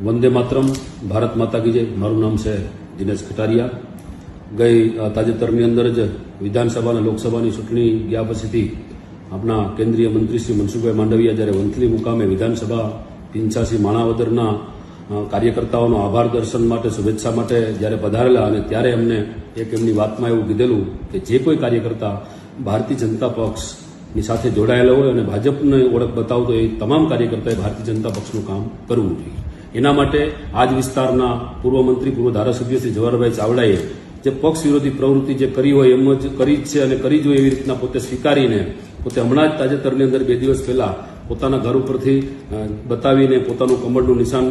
વંદે માતરમ, ભારત માતા કી જય. મારું નામ છે દિનેશ કટારિયા ગઈ તાજેતરની અંદર જ વિધાનસભા અને લોકસભાની ચૂંટણી ગયા પછીથી આપણા કેન્દ્રીય મંત્રી શ્રી મનસુખભાઈ માંડવિયા જ્યારે વંથલી મુકામે વિધાનસભા પિંચાસી માણાવદરના કાર્યકર્તાઓનો આભાર દર્શન માટે, શુભેચ્છા માટે જ્યારે પધારેલા અને ત્યારે એમને એક એમની વાતમાં એવું કીધેલું કે જે કોઈ કાર્યકર્તા ભારતીય જનતા પક્ષની સાથે જોડાયેલા હોય અને ભાજપને ઓળખ બતાવતો એ તમામ કાર્યકર્તાએ ભારતીય જનતા પક્ષનું કામ કરવું જોઈએ. એના માટે આ જ વિસ્તારના પૂર્વ મંત્રી, પૂર્વ ધારાસભ્ય શ્રી જવાહરભાઈ ચાવડાએ જે પક્ષ વિરોધી પ્રવૃત્તિ જે કરી હોય એમ જ કરી જ છે અને કરી જોઈએ એવી રીતના પોતે સ્વીકારીને, પોતે હમણાં જ તાજેતરની અંદર બે દિવસ પહેલા પોતાના ઘર ઉપરથી બતાવીને પોતાનું કમળનું નિશાન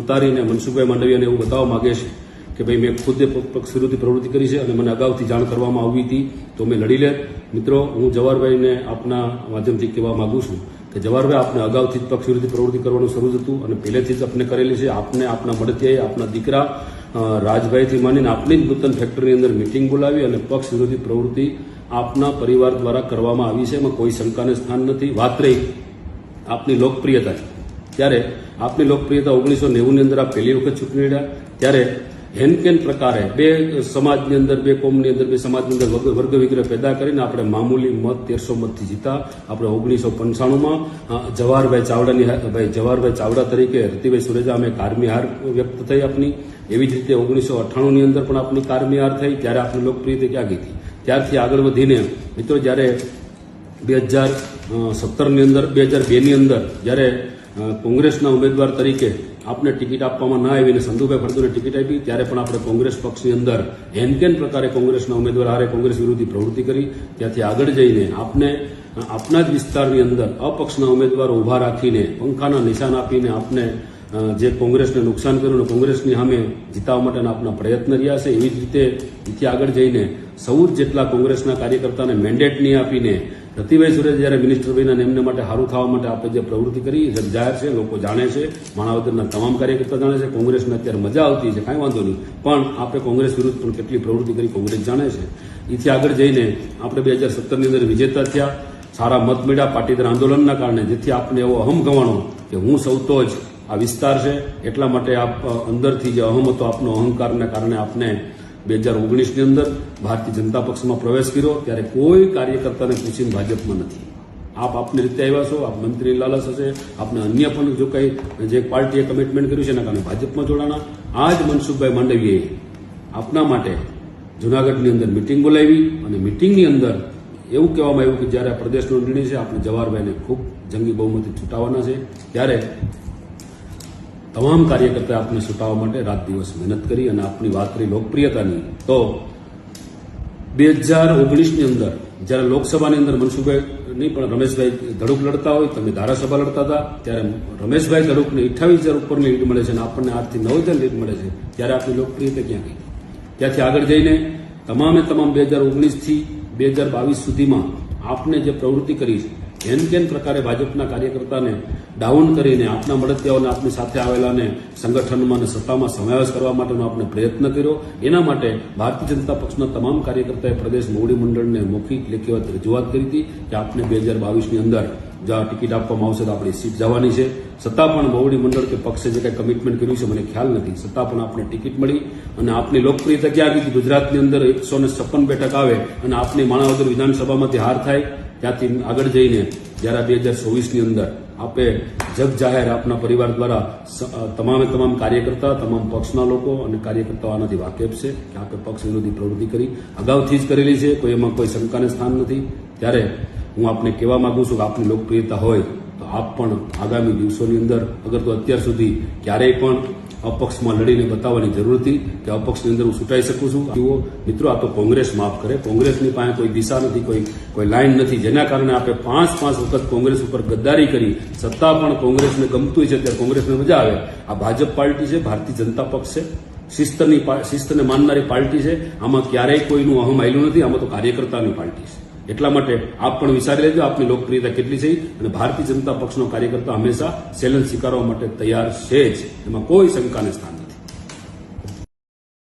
ઉતારીને મનસુખભાઈ માંડવીયાને એવું બતાવવા માગે છે કે ભાઈ મેં ખુદે પક્ષ વિરોધી પ્રવૃત્તિ કરી છે અને મને અગાઉથી જાણ કરવામાં આવી હતી તો મેં લડી લે. મિત્રો, હું જવાહરભાઈને આપના માધ્યમથી કહેવા માગું છું કે જવાહરભાઈ આપને અગાઉથી જ પક્ષ વિરોધી પ્રવૃત્તિ કરવાનું શરૂ હતું અને પહેલેથી જ આપને કરેલી છે. આપને, આપના મળતિયાએ આપના દીકરા રાજભાઈથી માંડીને આપની જ નૂતન ફેક્ટરીની અંદર મિટિંગ બોલાવી અને પક્ષ વિરોધી પ્રવૃત્તિ આપના પરિવાર દ્વારા કરવામાં આવી છે. એમાં કોઈ શંકાને સ્થાન નથી. વાત રહી આપની લોકપ્રિયતા ત્યારે આપની લોકપ્રિયતા ઓગણીસો નેવુંની અંદર આપ પહેલી વખત ચૂંટણી લડ્યા. ત્યારે હેનકેન પ્રકારે બે સમાજની અંદર, બે કોમની અંદર, બે સમાજની અંદર વર્ગ વિગ્રહ પેદા કરીને આપણે મામૂલી મત તેરસો મતથી જીતા. આપણે ઓગણીસો પંચાણુંમાં જવાહરભાઈ ચાવડાની ભાઈ જવાહરભાઈ ચાવડા તરીકે રતિભાઈ સુરેજા અમે કારમી હાર વ્યક્ત થઈ આપની. એવી જ રીતે ઓગણીસો અઠ્ઠાણુંની અંદર પણ આપની કારમી હાર થઈ, ત્યારે આપણી લોકપ્રિયતા ક્યાં ગઈ હતી. ત્યારથી આગળ વધીને, મિત્રો, જ્યારે બે હજાર સત્તરની અંદર, બે હજાર બેની અંદર જ્યારે કોંગ્રેસના ઉમેદવાર તરીકે આપને ટિકિટ આપવામાં ન આવીને સંધુભાઈ ફળદુને ટિકિટ આપી, ત્યારે પણ આપણે કોંગ્રેસ પક્ષની અંદર હેનકેન પ્રકારે કોંગ્રેસના ઉમેદવાર હારે કોંગ્રેસ વિરોધી પ્રવૃત્તિ કરી. ત્યાંથી આગળ જઈને આપને, આપના જ વિસ્તારની અંદર અપક્ષના ઉમેદવારો ઊભા રાખીને, પંખાના નિશાન આપીને આપને જે કોંગ્રેસને નુકસાન કર્યું અને કોંગ્રેસની સામે જીતાવવા માટેના આપના પ્રયત્ન રહ્યા છે. એવી જ રીતે એથી આગળ જઈને સૌ જેટલા કોંગ્રેસના કાર્યકર્તાને મેન્ડેટ નહીં આપીને રતિભાઈ સુરેશ જ્યારે મિનિસ્ટર બન્યા અને એમને માટે સારું થવા માટે આપણે જે પ્રવૃત્તિ કરી એ જાહેર છે, લોકો જાણે છે માણાવદરના તમામ કાર્યકર્તા જાણે છે, કોંગ્રેસને અત્યારે મજા આવતી છે, કાંઈ વાંધો નહીં. પણ આપણે કોંગ્રેસ વિરુદ્ધ પણ કેટલી પ્રવૃત્તિ કરી કોંગ્રેસ જાણે છે. એથી આગળ જઈને આપણે બે હજાર સત્તરની અંદર વિજેતા થયા. સારા મત મળ્યા પાટીદાર આંદોલનના કારણે, જેથી આપણે એવો અહમ ગવાણો કે હું સૌતો જ આ વિસ્તાર છે. એટલા માટે આપ અંદરથી જે અહમ હતો, આપનો અહંકારને કારણે આપને બે હજાર ઓગણીસની અંદર ભારતીય જનતા પક્ષમાં પ્રવેશ કર્યો, ત્યારે કોઈ કાર્યકર્તાને પૂછીને ભાજપમાં નથી. આપ આપની રીતે આવ્યા છો, આપ મંત્રી લાલસ હશે, આપને અન્ય પણ જો કંઈ જે પાર્ટીએ કમિટમેન્ટ કર્યું છે, એના કારણે ભાજપમાં જોડાણા. આ જ મનસુખભાઈ માંડવીએ આપના માટે જુનાગઢની અંદર મિટિંગ બોલાવી અને મિટિંગની અંદર એવું કહેવામાં આવ્યું કે જ્યારે આ પ્રદેશનો નિર્ણય છે, આપણે જવાહરભાઈને ખૂબ જંગી બહુમતી છૂટાવવાના છે. ત્યારે તમામ કાર્યકર્તાએ આપને સુટાવવા માટે રાત દિવસ મહેનત કરી અને આપની વાત કરી લોકપ્રિયતાની. તો બે હજાર ઓગણીસની અંદર જ્યારે લોકસભાની અંદર મનસુખભાઈ નહીં પણ રમેશભાઈ ધડુક લડતા હોય, તમે ધારાસભા લડતા હતા, ત્યારે રમેશભાઈ ધડુકને અઠ્ઠાવીસ હજાર ઉપરની લીડ મળે છે અને આપણને આઠથી નવ હજાર લીડ મળે છે. ત્યારે આપની લોકપ્રિયતા ક્યાં ગઈ? ત્યાંથી આગળ જઈને તમામે તમામ બે હજાર ઓગણીસથી બે હજાર બાવીસ સુધીમાં આપને જે પ્રવૃત્તિ કરી છે હેન કેન પ્રકારે ભાજપના કાર્યકર્તાને ડાઉન કરીને આપના મળતિયાઓને આપની સાથે આવેલાને સંગઠનમાં અને સત્તામાં સમાવેશ કરવા માટેનો આપણે પ્રયત્ન કર્યો. એના માટે ભારતીય જનતા પક્ષના તમામ કાર્યકર્તાએ પ્રદેશ મોવડી મંડળને મૌખિક લેખિત રજૂઆત કરી હતી કે આપને બે હજાર બાવીસની અંદર જ્યાં ટિકિટ આપવામાં આવશે તો આપણી સીટ જવાની છે. સત્તા પણ મોવડી મંડળ કે પક્ષે જે કંઈ કમિટમેન્ટ કર્યું છે મને ખ્યાલ નથી. સત્તા પણ આપને ટિકિટ મળી અને આપની લોકપ્રિયતા ક્યાં આવી હતી? ગુજરાતની અંદર એકસો છપ્પન બેઠક આવે અને આપની માણાવદર વિધાનસભામાંથી હાર થાય. ત્યાંથી આગળ જઈને જ્યારે બે હજાર ચોવીસની અંદર આપે જગ જાહેર આપના પરિવાર દ્વારા તમામે તમામ કાર્યકર્તા, તમામ પક્ષના લોકો અને કાર્યકર્તાઓ આનાથી વાકેફ છે કે આપે પક્ષ વિરોધી પ્રવૃત્તિ કરી. અગાઉથી જ કરેલી છે, કોઈ એમાં કોઈ શંકાને સ્થાન નથી. ત્યારે હું આપને કહેવા માગું છું કે આપની લોકપ્રિયતા હોય તો આપ પણ આગામી દિવસોની અંદર, અગર તો અત્યાર સુધી ક્યારેય પણ અપક્ષમાં લડીને બતાવવાની જરૂર હતી કે અપક્ષની અંદર હું છૂટાઈ શકું છું. જુઓ, મિત્રો, આ તો કોંગ્રેસ માફ કરે. કોંગ્રેસની પાસે કોઈ દિશા નથી, કોઈ કોઈ લાઈન નથી. જેના કારણે આપણે પાંચ પાંચ વખત કોંગ્રેસ ઉપર ગદ્દારી કરી. સત્તા પણ કોંગ્રેસને ગમતું છે, ત્યારે કોંગ્રેસને મજા આવે. આ ભાજપ પાર્ટી છે, ભારતીય જનતા પક્ષ છે. શિસ્તની શિસ્તને માનનારી પાર્ટી છે. આમાં ક્યારેય કોઈનું અહમ આવેલું નથી. આમાં તો કાર્યકર્તાની પાર્ટી છે. એટલા માટે આપ પણ વિચારી લેજો, આપની લોકપ્રિયતા કેટલી છે અને ભારતીય જનતા પક્ષનો કાર્યકર્તા હંમેશા ચેલેન્જ સ્વીકારવા માટે તૈયાર છે જ. એમાં કોઈ શંકાને સ્થાન